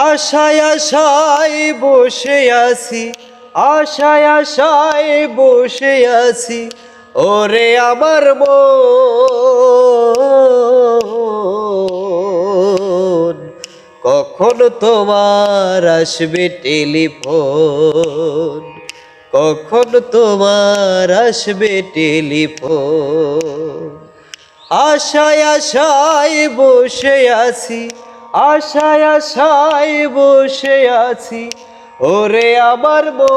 আশায় আশায় বসে আছি, আশায় আশায় বসে আছি। ওরে আমার মন, কখন তোমার আসবে টেলিফোন? কখন তোমার আসবে টেলিফোন? আশায় আশায় বসে আছি আশায় আশায় বসে আছি, ওরে আমার মন।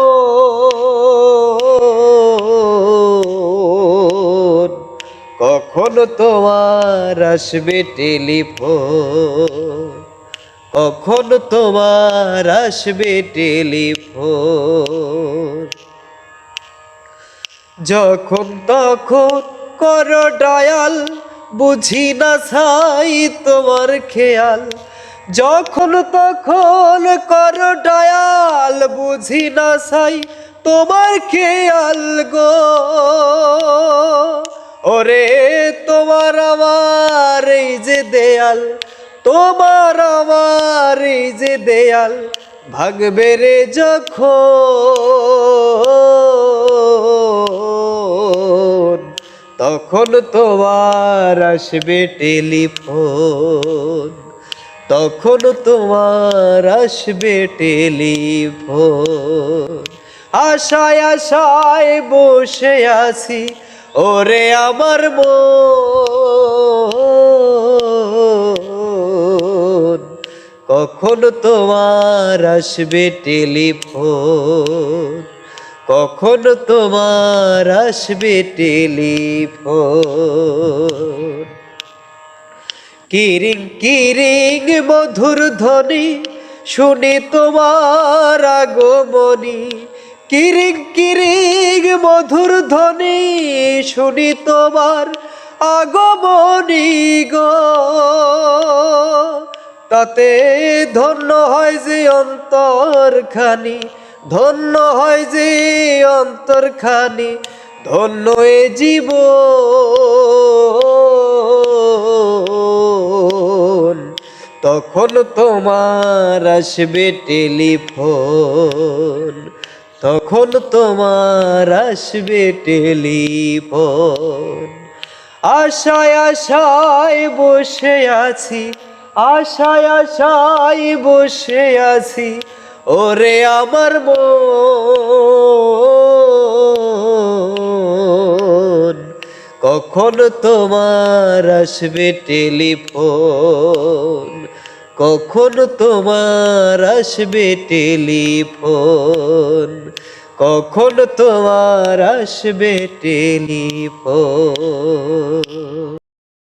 কখন তোমার আসবে টেলিফোন? কখন তোমার আসবে টেলিফোন? যখন তখন করো ডায়াল বুঝি না ছাই তোমার খেয়াল। যখন তখন কর ডায়াল, বুঝি না ছাই তোমার খেয়াল গো। ওরে তোমার আমার এই যে দেয়াল, তোমার আমার এই যে দেয়াল, ভাগবে রে যখন তখন তোমার আসবে টেলিফোন। তখন তোমার আসবে টেলিফোন। আশায় আশায় বসে আছি, ওরে আমার মন। কখন তোমার আসবে টেলিফোন? কখন তোমার আসবে টেলিফোন? কিরিং কিরিং মধুর ধ্বনি, শুনে তোমার আগমনী। কিরিং কিরিং মধুর ধ্বনি, শুনি তোমার আগমনী গো। তাতে ধন্য হয় যে অন্তরখানি ধন্য হয় যে অন্তরখানি, ধন্য এ জীবন। তখন তোমার আসবে টেলিফোন, তখন তোমার আসবে টেলিফোন। আশায় আশায় বসে আছি, আশায় আশায় বসে আছি ওরে আমার মন, কখন তোমার আসবে টেলিফোন? কখন তোমার আসবে টেলিফোন? কখন তোমার আসবে টেলিফোন?